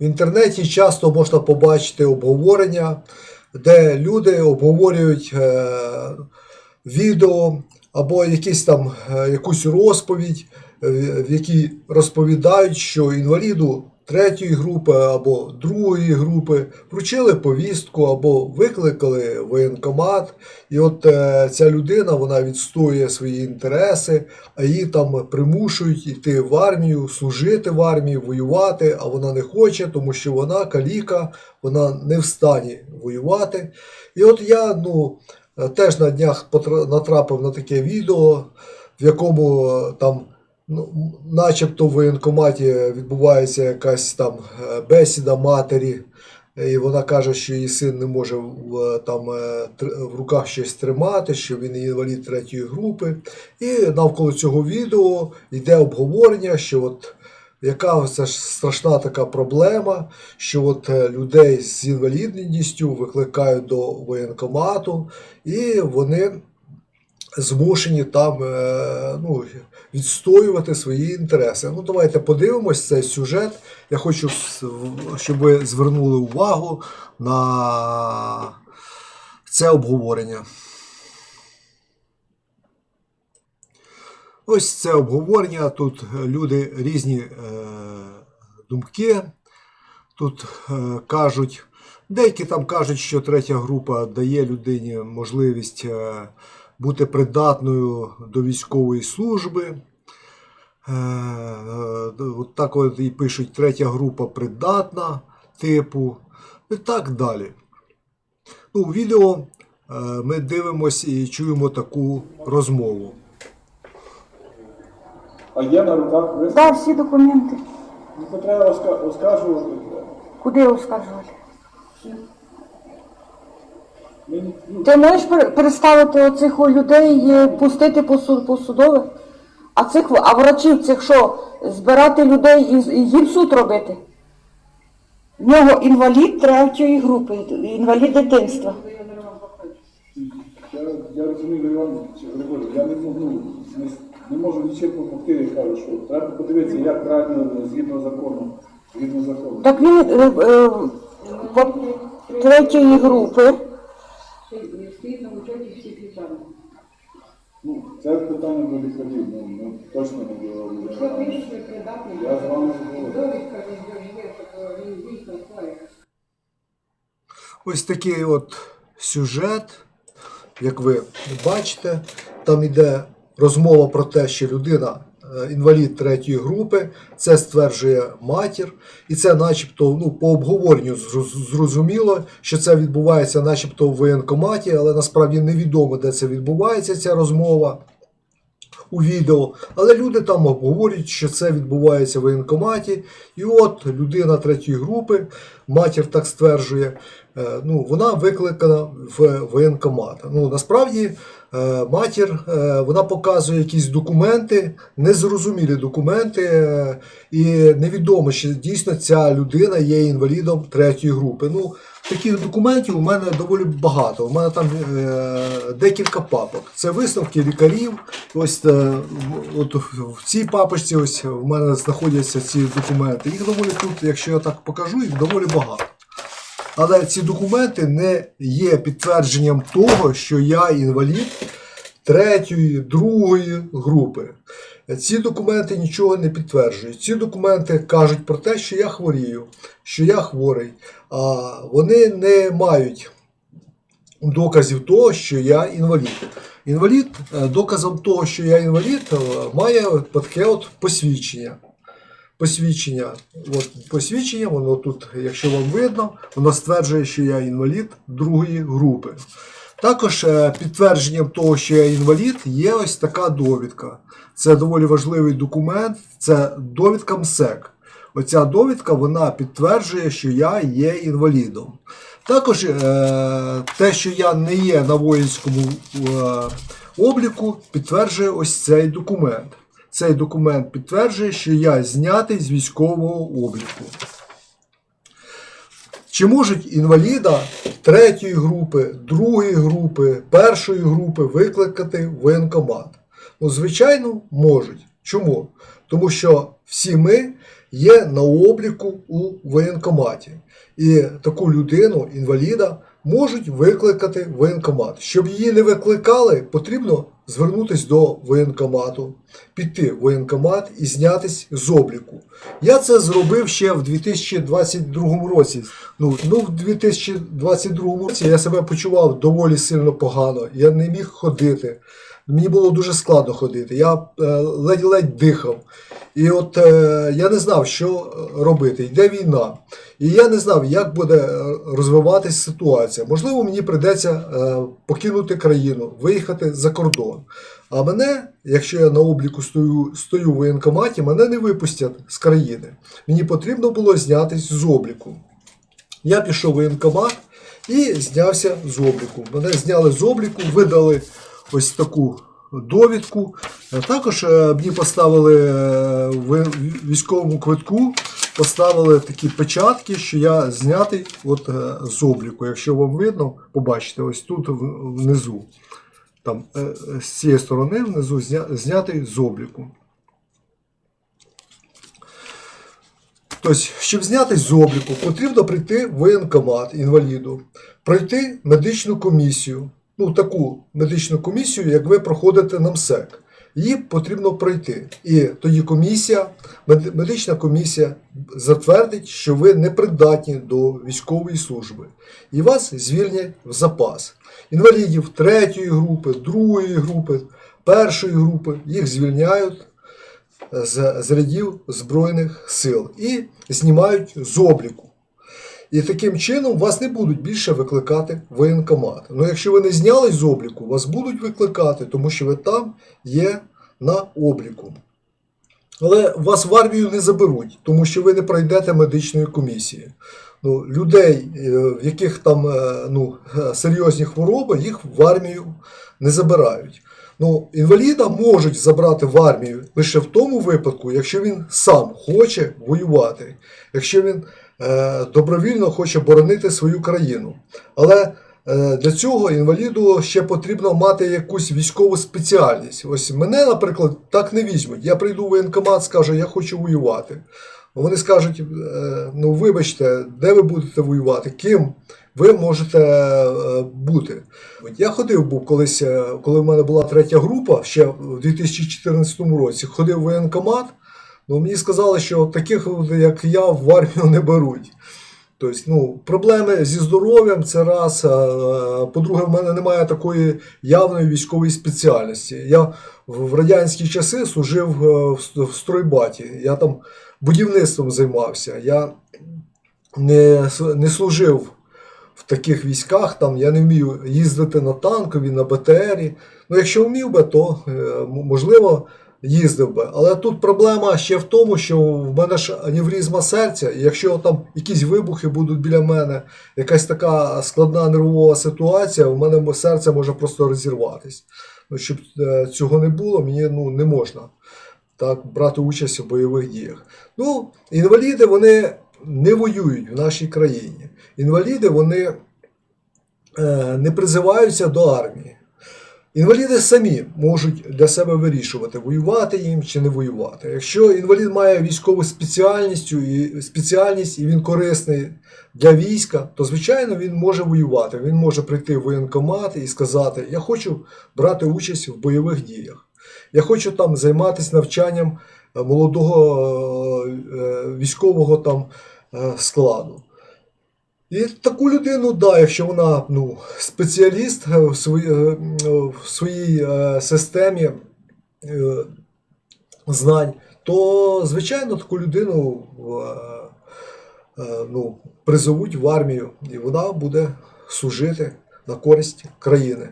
В інтернеті часто можна побачити обговорення, де люди обговорюють е, відео або якісь там, е, якусь розповідь, е, в якій розповідають, що інваліду третьої групи або другої групи вручили повістку або викликали воєнкомат. І от е, ця людина вона відстоює свої інтереси, а її там примушують йти в армію, служити в армії, воювати, а вона не хоче, тому що вона каліка, вона не в стані воювати. І от я ну, е, теж на днях натрапив на таке відео, в якому е, там. Ну, начебто в воєнкоматі відбувається якась там е, бесіда матері, і вона каже, що її син не може там, е, в руках щось тримати, що він інвалід третьої групи. І навколо цього відео йде обговорення, що от яка це ж страшна така проблема, що от е, людей з інвалідністю викликають до воєнкомату, і вони змушені там е, ну, відстоювати свої інтереси. Ну, давайте подивимось цей сюжет. Я хочу, щоб ви звернули увагу на це обговорення. Ось це обговорення. Тут люди різні е, думки. Тут е, кажуть, деякі там кажуть, що третя група дає людині можливість е, бути придатною до військової служби. Е, е, От так от і пишуть, третя група придатна, типу, і так далі. Ну, у відео е, ми дивимося і чуємо таку розмову. А є на руках ви Да, всі документи. ну, то треба оскаржувати. Куди? Ми, ну, Ти можеш пер- переставити оцих людей, пустити по, суд, по судових? А цих а врачів цих що? Збирати людей і, і їм суд робити? В нього інвалід третьої групи, інвалід дитинства. я, я розумію, Іван Григорій, я не можу, не, не можу нічим допомогти, я кажу, що треба подивитися, як правильно згідно закону. Згідно закону. Так він е, е, третьої групи. Це питання до лікарів, ну, ну точно не до Що людей. вирішили придатний? Я з вами згоден. Довідка він є, що він дійсно стоїть. Ось такий от сюжет, як ви бачите, там йде розмова про те, що людина е, інвалід третьої групи, це стверджує матір, і це, начебто, ну, по обговоренню зрозуміло, що це відбувається, начебто, в воєнкоматі, але насправді невідомо, де це відбувається, ця розмова у відео, але люди там обговорюють, що це відбувається в воєнкоматі. І от людина третьої групи, матір так стверджує, е, ну, вона викликана в воєнкомат. Ну, насправді е, матір е, вона показує якісь документи, незрозумілі документи, і невідомо, чи дійсно ця людина є інвалідом третьої групи. Ну, Таких документів у мене доволі багато. У мене там е, декілька папок. Це висновки лікарів. Ось е, от в цій папочці ось в мене знаходяться ці документи. Їх доволі тут, якщо я так покажу, їх доволі багато. Але ці документи не є підтвердженням того, що я інвалід третьої, другої групи. Ці документи нічого не підтверджують. Ці документи кажуть про те, що я хворію, що я хворий, а вони не мають доказів того, що я інвалід. Інвалід, е, доказом того, що я інвалід, е, має таке от посвідчення. Посвідчення. От посвідчення, воно тут, якщо вам видно, воно стверджує, що я інвалід другої групи. Також е, підтвердженням того, що я інвалід, є ось така довідка. Це доволі важливий документ, це довідка МСЕК. Оця довідка вона підтверджує, що я є інвалідом. Також е, те, що я не є на воїнському е, обліку, підтверджує ось цей документ. Цей документ підтверджує, що я знятий з військового обліку. Чи можуть інваліда третьої групи, другої групи, першої групи викликати в воєнкомат? Ну, звичайно, можуть. Чому? Тому що всі ми є на обліку у воєнкоматі. І таку людину, інваліда, можуть викликати воєнкомат. Щоб її не викликали, потрібно звернутися до воєнкомату, піти в воєнкомат і знятись з обліку. Я це зробив ще в 2022 році. Ну, ну в 2022 році я себе почував доволі сильно погано. Я не міг ходити. Мені було дуже складно ходити. Я е, ледь-ледь дихав. І от е, я не знав, що робити. Йде війна. І я не знав, як буде е, розвиватися ситуація. Можливо, мені прийдеться е, покинути країну, виїхати за кордон. А мене, якщо я на обліку стою, стою в воєнкоматі, мене не випустять з країни. Мені потрібно було знятись з обліку. Я пішов в воєнкомат і знявся з обліку. Мене зняли з обліку, видали ось таку довідку. Е, Також е, мені поставили е, в військовому квитку, поставили такі печатки, що я знятий от, з обліку. Якщо вам видно, побачите, ось тут внизу. Там з цієї сторони внизу знятий з обліку. Тобто, щоб знятись з обліку, потрібно прийти в воєнкомат інваліду, пройти медичну комісію. Ну, таку медичну комісію, як ви проходите на. Її потрібно пройти. І тоді комісія, медична комісія затвердить, що ви не придатні до військової служби. І вас звільнять в запас. Інвалідів третьої групи, другої групи, першої групи їх звільняють з, з рядів Збройних сил і знімають з обліку. І таким чином вас не будуть більше викликати воєнкомат. Ну якщо ви не зняли з обліку, вас будуть викликати, тому що ви там є на обліку. Але вас в армію не заберуть, тому що ви не пройдете медичної комісії. Ну, людей, е, в яких там е, ну, е, серйозні хвороби, їх в армію не забирають. Ну, інваліда можуть забрати в армію лише в тому випадку, якщо він сам хоче воювати, якщо він добровільно хоче боронити свою країну. Але е, для цього інваліду ще потрібно мати якусь військову спеціальність. Ось мене, наприклад, так не візьмуть. Я прийду в воєнкомат, скажу, я хочу воювати. Вони скажуть: е, ну вибачте, де ви будете воювати? Ким ви можете е, бути? Я ходив був колись, е, коли в мене була третя група, ще в 2014 році, ходив в воєнкомат. Ну, мені сказали, що таких, як я, в армію не беруть. Тобто, ну, проблеми зі здоров'ям це раз. По-друге, в мене немає такої явної військової спеціальності. Я в в радянські часи служив е, в стройбаті. Я там будівництвом займався. Я не, не служив в таких військах, там я не вмію їздити на танкові, на БТРі. Ну, якщо вмів би, то е, можливо їздив би. Але тут проблема ще в тому, що в мене ж аневризма серця, і якщо там якісь вибухи будуть біля мене, якась така складна нервова ситуація, у мене серце може просто розірватись. Ну, щоб е, цього не було, мені ну, не можна так, брати участь у бойових діях. Ну, інваліди вони не воюють в нашій країні. Інваліди вони е, не призиваються до армії. Інваліди самі можуть для себе вирішувати, воювати їм чи не воювати. Якщо інвалід має військову спеціальність і, спеціальність і він корисний для війська, то звичайно він може воювати. Він може прийти в воєнкомат і сказати: Я хочу брати участь в бойових діях. Я хочу там займатися навчанням молодого е, е, військового там е, складу. І таку людину, да, якщо вона ну, спеціаліст е, в своїй, е, в своїй е, системі е, знань, то, звичайно, таку людину е, е, ну, призовуть в армію, і вона буде служити на користь країни.